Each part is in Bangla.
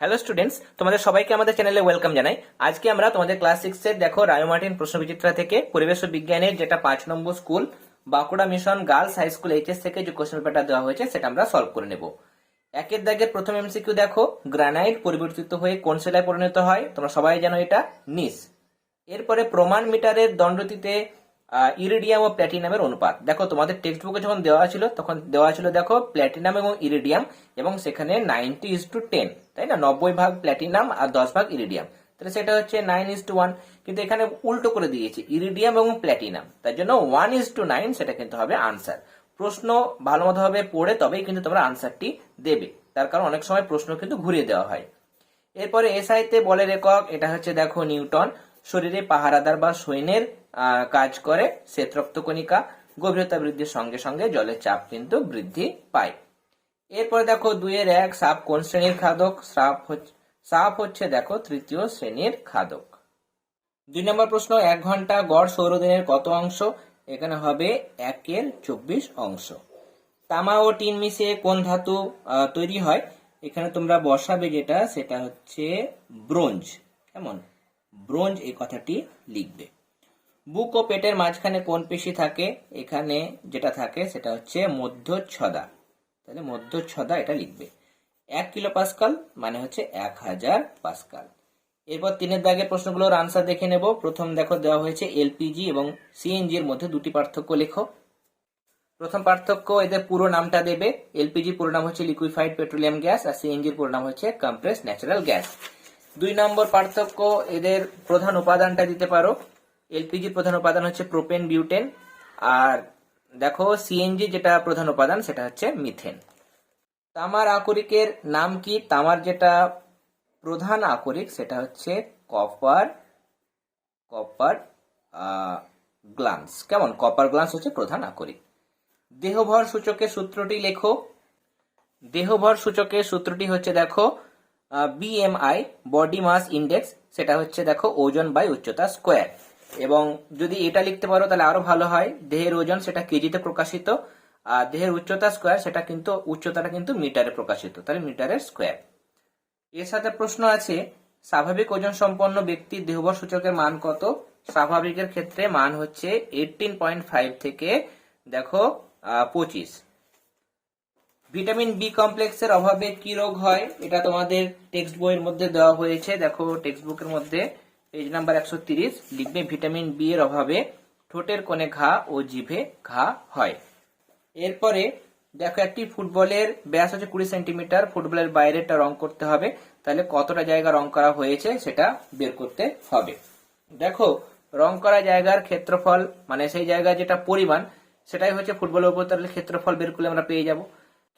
হ্যালো স্টুডেন্টস তোমাদের সবাইকে আমাদের চ্যানেলে ওয়েলকাম জানাই। আজকে আমরা তোমাদের ক্লাস সিক্স এর, দেখো রায়োমার্টিন প্রশ্নবিচিত্রা থেকে পরিবেশ ও বিজ্ঞানের যেটা পাঁচ নম্বর school Bankura mission girls high school HS থেকে যে কোশ্চেন পেপারটা দেওয়া হয়েছে, সেটা আমরা সলভ করে নেব। একের দাগের প্রথম এমসিকিউ দেখো গ্রানাইট পরিবর্তিত হয়ে কোন শিলায় পরিণত হয়? তোমরা সবাই জানো এটা, নিস। এরপরে প্রমাণ মিটারের দণ্ডটিতে ইরিডিয়াম ও প্ল্যাটিনামের অনুপাত। দেখো, তোমাদের টেক্সট বুকে যখন দেওয়া ছিল, তখন দেওয়া ছিল, দেখো প্ল্যাটিনাম এবং ইরিডিয়াম এবং সেখানে নাইনটি ইস টু টেন তাই না? নব্বই ভাগ প্ল্যাটিনাম আর দশ ভাগ ইরিডিয়াম তাহলে সেটা হচ্ছে নাইন ইস টু ওয়ান কিন্তু এখানে উল্টো করে দিয়েছে ইরিডিয়াম এবং প্ল্যাটিনাম তার জন্য ওয়ান ইস টু নাইন সেটা কিন্তু হবে আনসার প্রশ্ন ভালো মতো ভাবে পড়ে, তবেই কিন্তু তোমরা আনসারটি দেবে। তার কারণ অনেক সময় প্রশ্ন কিন্তু ঘুরিয়ে দেওয়া হয়। এরপরে এসআইতে বলের একক এটা হচ্ছে, দেখো, নিউটন। শরীরে পাহারাদার বা সৈন্যের কাজ করে শ্বেতরক্ত কণিকা গভীরতা বৃদ্ধির সঙ্গে সঙ্গে জলের চাপ কিন্তু বৃদ্ধি পায়। এরপরে দেখো দুইয়ের এক, সাপ কোন শ্রেণির খাদক? সাপ হচ্ছে সাপ হচ্ছে দেখো তৃতীয় শ্রেণির খাদক। দুই নম্বর প্রশ্ন, এক ঘণ্টা গড় সৌরদিনের কত অংশ? এখানে হবে একের চব্বিশ অংশ। তামা ও টিন মিশিয়ে কোন ধাতু তৈরি হয়? এখানে তোমরা বসাবে যেটা, সেটা হচ্ছে ব্রোঞ্জ। কেমন? ব্রোঞ্জ এই কথাটি লিখবে। বুক ও পেটের মাঝখানে কোন পেশি থাকে? এখানে যেটা থাকে সেটা হচ্ছে মধ্যচ্ছদা। তাহলে মধ্যচ্ছদা এটা লিখবে। এক কিলো পাস্কাল মানে হচ্ছে এক হাজার পাস্কাল। এরপর তিনের দাগের প্রশ্নগুলোর আনসার দেখে নেব। প্রথম দেখো, দেওয়া হয়েছে এলপিজি এবং সিএনজি এর মধ্যে দুটি পার্থক্য লেখো। প্রথম পার্থক্য, এদের পুরো নামটা দেবে। এলপিজি পুরো নাম হচ্ছে লিকুইফাইড পেট্রোলিয়াম গ্যাস আর সিএনজির পুরো নাম হচ্ছে কম্প্রেস ন্যাচারাল গ্যাস। দুই নম্বর পার্থক্য, এদের প্রধান উপাদানটা দিতে পারো। এলপিজি প্রধান উপাদান হচ্ছে প্রোপেন, বিউটেন। আর দেখো, সিএনজি যেটা প্রধান উপাদান, সেটা হচ্ছে মিথেন। তামার আকরিকের নাম কি? তামার যেটা প্রধান আকরিক, সেটা হচ্ছে কপার কপার গ্লান্স। কেমন? কপার গ্লান্স হচ্ছে প্রধান আকরিক। দেহভর সূচকের সূত্রটি লেখো। দেহভর সূচকের সূত্রটি হচ্ছে, দেখো বিএমআই বডি মাস ইন্ডেক্স সেটা হচ্ছে, দেখো, ওজন বাই উচ্চতা স্কোয়ার এবং যদি এটা লিখতে পারো তাহলে আরও ভালো হয়। দেহের ওজন সেটা কেজিতে প্রকাশিত, আর দেহের উচ্চতা স্কোয়ার সেটা কিন্তু, উচ্চতাটা কিন্তু মিটারে প্রকাশিত, তাহলে মিটারের স্কোয়ার এর সাথে প্রশ্ন আছে, স্বাভাবিক ওজন সম্পন্ন ব্যক্তির দেহবর সূচকের মান কত? স্বাভাবিকের ক্ষেত্রে মান হচ্ছে এইটিন পয়েন্ট ফাইভ থেকে, দেখো পঁচিশ। ভিটামিন বি কমপ্লেক্সের অভাবে কি রোগ হয়? এটা তোমাদের টেক্সট বইয়ের মধ্যে দেওয়া হয়েছে, দেখো টেক্সট বুকের মধ্যে। পেজ নাম্বার একশো তিরিশ, লিখবে ভিটামিন বি এর অভাবে ঠোঁটের কোণে ঘা ও জিভে ঘা হয়। এরপরে দেখো, একটি ফুটবলের ব্যাস হচ্ছে কুড়ি সেন্টিমিটার, ফুটবলের বাইরেটা রং করতে হবে। তাহলে কতটা জায়গা রং করা হয়েছে সেটা বের করতে হবে। দেখো, রং করা জায়গার ক্ষেত্রফল মানে সেই জায়গার যেটা পরিমাণ, সেটাই হচ্ছে ফুটবলের উপর, তাহলে ক্ষেত্রফল বের করলে আমরা পেয়ে যাব।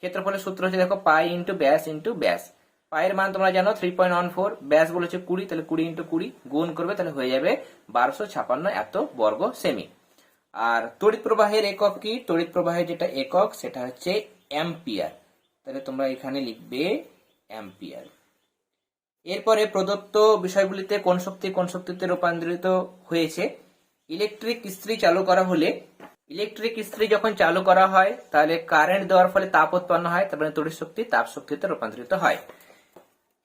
ক্ষেত্রফলের সূত্র হচ্ছে দেখো, পাই ইন্টু ব্যাস ইন্টু ব্যাস। পায়ের মান তোমরা জানো থ্রি পয়েন্ট ওয়ান ফোর ব্যাস বলেছে কুড়ি, তাহলে কুড়ি ইন্টু কুড়ি গুণ করবে, তাহলে হয়ে যাবে বারোশো ছাপান্ন এত বর্গ সেমি। আর তড়িৎ প্রবাহের একক কি? তড়িৎ প্রবাহের যেটা একক, সেটা হচ্ছে অ্যাম্পিয়ার। তাহলে তোমরা এখানে লিখবে অ্যাম্পিয়ার। এরপরে প্রদত্ত বিষয়গুলিতে কোন শক্তি, কোন শক্তিতে রূপান্তরিত হয়েছে? ইলেকট্রিক ইস্ত্রি চালু করা হলে, ইলেকট্রিক ইস্ত্রি যখন চালু করা হয়, তাহলে কারেন্ট দেওয়ার ফলে তাপ উৎপন্ন হয়, তারপরে তড়িৎ শক্তি তাপ শক্তিতে রূপান্তরিত হয়।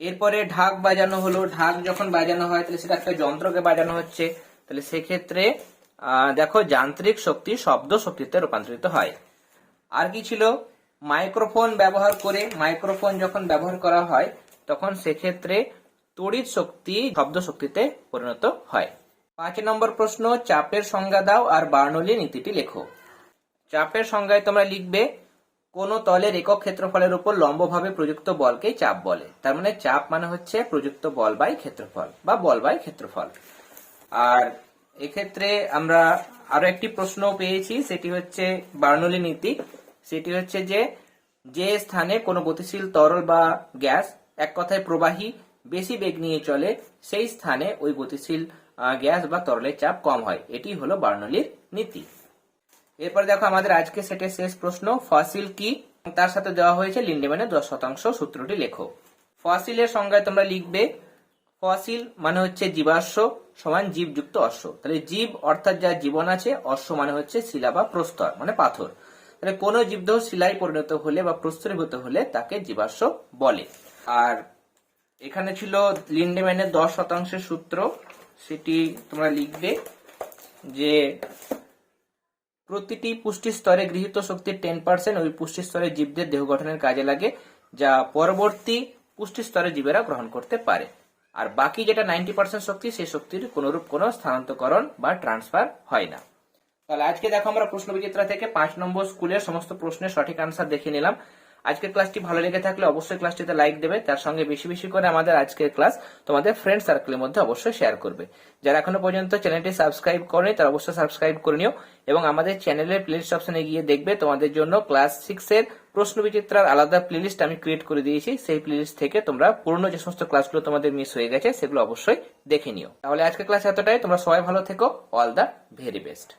এরপরে ঢাক বাজানো হলো। ঢাক যখন বাজানো হয়, তাহলে সেটা একটা যন্ত্রকে বাজানো হচ্ছে। তাহলে সেক্ষেত্রে দেখো যান্ত্রিক শক্তি শব্দ শক্তিতে রূপান্তরিত হয়। আর কি ছিল? মাইক্রোফোন ব্যবহার করে, মাইক্রোফোন যখন ব্যবহার করা হয়, তখন সেক্ষেত্রে তড়িৎ শক্তি শব্দ শক্তিতে পরিণত হয়। পাঁচ নম্বর প্রশ্ন, চাপের সংজ্ঞা দাও আর বার্নলি নীতিটি লেখো। চাপের সংজ্ঞায় তোমরা লিখবে কোন তলের একক ক্ষেত্রফলের উপর লম্বভাবে প্রযুক্ত বলকেই চাপ বলে। তার মানে চাপ মানে হচ্ছে প্রযুক্ত বল বাই ক্ষেত্রফল বা বল বাই ক্ষেত্রফল। আর এক্ষেত্রে আমরা আরও একটি প্রশ্ন পেয়েছি, সেটি হচ্ছে বার্নলি নীতি। সেটি হচ্ছে যে যে স্থানে কোনো গতিশীল তরল বা গ্যাস এক কথায় প্রবাহী, বেশি বেগ নিয়ে চলে, সেই স্থানে ওই গতিশীল গ্যাস বা তরলের চাপ কম হয়। এটি হলো বার্নলির নীতি। এরপর দেখো আমাদের আজকে সেটের শেষ প্রশ্ন, ফসিল কি? তার সাথে দেওয়া হয়েছে লিন্ডেম্যানের দশ শতাংশ সূত্রটি লেখো। ফসিলের সংজ্ঞায় তোমরা লিখবে, ফসিল মানে হচ্ছে জীবাশ্ম সমান জীবযুক্ত অশ্ব। তাহলে জীব অর্থাৎ যা জীবন আছে, অশ্ব মানে হচ্ছে শিলা বা প্রস্তর মানে পাথর। তাহলে কোন জীবদেহ শিলায় পরিণত হলে বা প্রস্তরীভূত হলে তাকে জীবাশ্ম বলে। আর এখানে ছিল লিন্ডেম্যানের দশ শতাংশের সূত্র, সেটি তোমরা লিখবে যে প্রতিটি পুষ্টি স্তরে গৃহীত শক্তির টেন পার্সেন্ট ওই পুষ্টি স্তরে জীবদের দেহ গঠনের কাজে লাগে, যা পরবর্তী পুষ্টি স্তরে জীবেরা গ্রহণ করতে পারে। আর বাকি যেটা নাইনটি পার্সেন্ট শক্তি, সেই শক্তির কোনোরূপ কোনো স্থানান্তকরণ বা ট্রান্সফার হয় না। তাহলে আজকে দেখো আমরা প্রশ্ন বিচিত্রা থেকে পাঁচ নম্বর স্কুলের সমস্ত প্রশ্নের সঠিক আনসার দেখে নিলাম। আজকের ক্লাসটি ভালো লেগে থাকলে অবশ্যই ক্লাসটিতে লাইক দেবে, তার সঙ্গে বেশি বেশি করে আমাদের আজকের ক্লাস তোমাদের ফ্রেন্ড সার্কেলের মধ্যে অবশ্যই শেয়ার করবে। যারা এখনও পর্যন্ত চ্যানেলটি সাবস্ক্রাইব করেনি, তারা অবশ্যই সাবস্ক্রাইব করে নিও এবং আমাদের চ্যানেলের প্লেলিস্ট অপশনে গিয়ে দেখবে তোমাদের জন্য ক্লাস সিক্স এর প্রশ্ন বিচিত্রার আলাদা প্লেলিস্ট আমি ক্রিয়েট করে দিয়েছি। সেই প্লেলিস্ট থেকে তোমরা পুরনো যে সমস্ত ক্লাসগুলো তোমাদের মিস হয়ে গেছে, সেগুলো অবশ্যই দেখে নিও। তাহলে আজকের ক্লাস এতটাই, তোমরা সবাই ভালো থেকো অল দ্য ভেরি বেস্ট